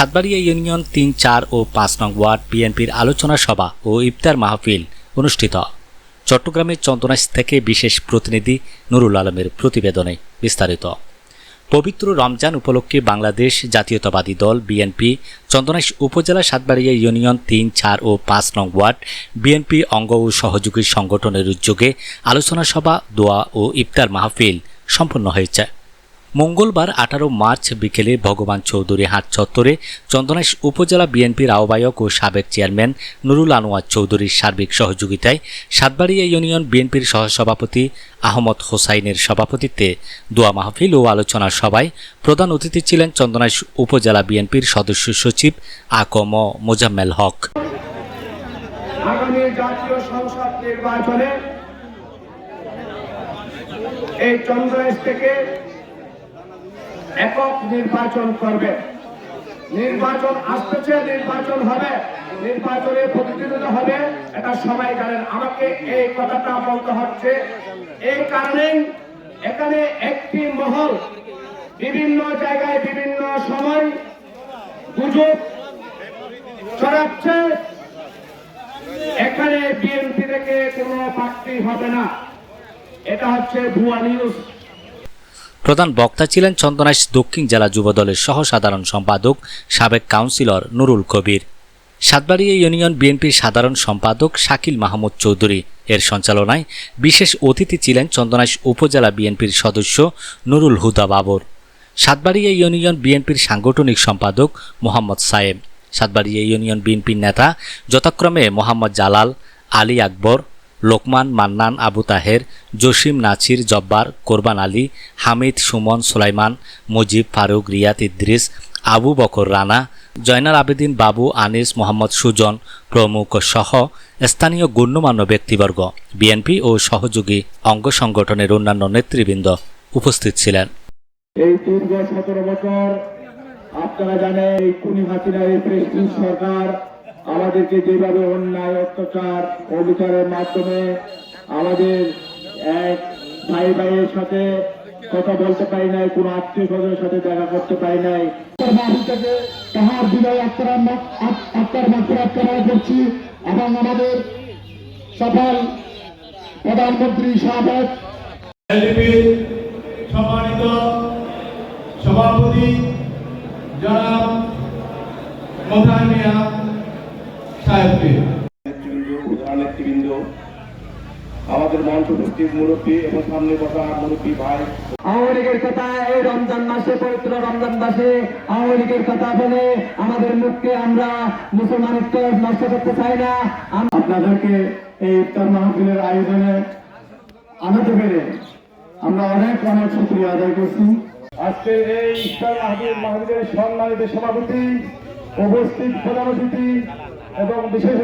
Satbaria union তিন, চার ও পাঁচ নং ওয়ার্ড বিএনপির আলোচনা সভা ও ইফতার মাহফিল অনুষ্ঠিত। চট্টগ্রামের চন্দনাইশ থেকে বিশেষ প্রতিনিধি নুরুল আলমের প্রতিবেদনে বিস্তারিত। পবিত্র রমজান উপলক্ষে বাংলাদেশ জাতীয়তাবাদী দল বিএনপি চন্দনাইশ উপজেলা সাতবাড়িয়া ইউনিয়ন তিন, চার ও পাঁচ নং ওয়ার্ড বিএনপি অঙ্গ ও সহযোগী সংগঠনের উদ্যোগে আলোচনা সভা, দোয়া ও ইফতার মাহফিল সম্পন্ন হয়েছে। মঙ্গলবার আঠারো মার্চ বিকেলে ভগবান চৌধুরী হাট চত্বরে চন্দনাইশ উপজেলা বিএনপির আহ্বায়ক ও সাবেক চেয়ারম্যান নুরুল আনোয়ার চৌধুরীর সার্বিক সহযোগিতায় সাতবাড়িয়া ইউনিয়ন বিএনপির সহসভাপতি আহমদ হোসাইনের সভাপতিত্বে দোয়া মাহফিল ও আলোচনা সভায় প্রধান অতিথি ছিলেন চন্দনাইশ উপজেলা বিএনপির সদস্য সচিব আকম মোজাম্মেল হক। এই চন্দ্রদেশ থেকে একক নির্বাচন করবে। নির্বাচন আসতেছে, নির্বাচন হবে। নির্বাচনে প্রতিদ্বন্দ্বিতা হবে। এটা সবাই জানেন। আমাকে এই কথাটা বলতে হচ্ছে। এই কারণেই এখানে একটি মহল, বিভিন্ন জায়গায় বিভিন্ন সময় গুজব ছড়াচ্ছে। এখানে বিএনপি থেকে কোনো প্রার্থী হবে না। এটা হচ্ছে ভুয়া নিউজ প্রধান বক্তা ছিলেন চন্দনাইশ দক্ষিণ জেলা যুবদলের সহ সাধারণ সম্পাদক, সাবেক কাউন্সিলর নুরুল কবির। সাতবাড়িয়া ইউনিয়ন বিএনপির সাধারণ সম্পাদক শাকিল মাহমুদ চৌধুরী। এর সঞ্চালনায় বিশেষ অতিথি ছিলেন চন্দনাইশ উপজেলা বিএনপির সদস্য নুরুল হুদা বাবর। সাতবাড়িয়া ইউনিয়ন বিএনপির সাংগঠনিক সম্পাদক মোহাম্মদ সায়েব সাতবাড়িয়া ইউনিয়ন বিএনপির নেতা, যথাক্রমে মোহাম্মদ জালাল, আলী আকবর লোকমান, মান্নান, আবু তাহের, জসিম নাছির, জব্বার, কোরবান আলী, হামিদ, সুমন, সুলাইমান, মুজিব, ফারুক রিয়াত ইদ্রিস, আবু বকর, রানা, জয়নাল আবেদিন, বাবু, আনিস, মোহাম্মদ, সুজন, প্রমুখ সহ স্থানীয় গণ্যমান্য ব্যক্তিবর্গ, বিএনপি ও সহযোগী অঙ্গ সংগঠনের অন্যান্য নেতৃবৃন্দ উপস্থিত ছিলেন। আপনারা জানেন এই কুনি হাসিনার এই সরকার আমাদেরকে যেভাবে অন্যায় অত্যাচার অবিচারের মাধ্যমে আমাদের এক ভাই ভাইয়ের সাথে কথা বলতে পারি নাই কোন আত্মীয় স্বজনের সাথে দেখা করতে পারি নাই। তাহার বিদায় আত্মার মাত্রাত কামনা করছি এবং আমাদের সফল প্রধানমন্ত্রী এলডিপির সম্মানিত সভাপতি জনাব মিয়া সাহেবকে নেতৃবৃন্দ আমাদের মঞ্চ উপস্থিত মুরব্বী এবং সামনে বসা মুরব্বী ভাই। আওয়ামী লীগের কথা এই রমজান মাসে পবিত্র রমজান মাসে আওয়ামী লীগের কথা বলে আমাদের মুখকে আমরা মুসলমানিত্ব নষ্ট করতে চাই না। আপনাদেরকে এই ইফতার মাহফিলের আয়োজনে আনাতে পেরে আমরা অনেক অনেক শুক্রিয়া আদায় করছি। আজকে এই ইফতার মাহফিল মাহফিলের সম্মানিত সভাপতি উপস্থিত প্রধান অতিথি এবং বিশেষ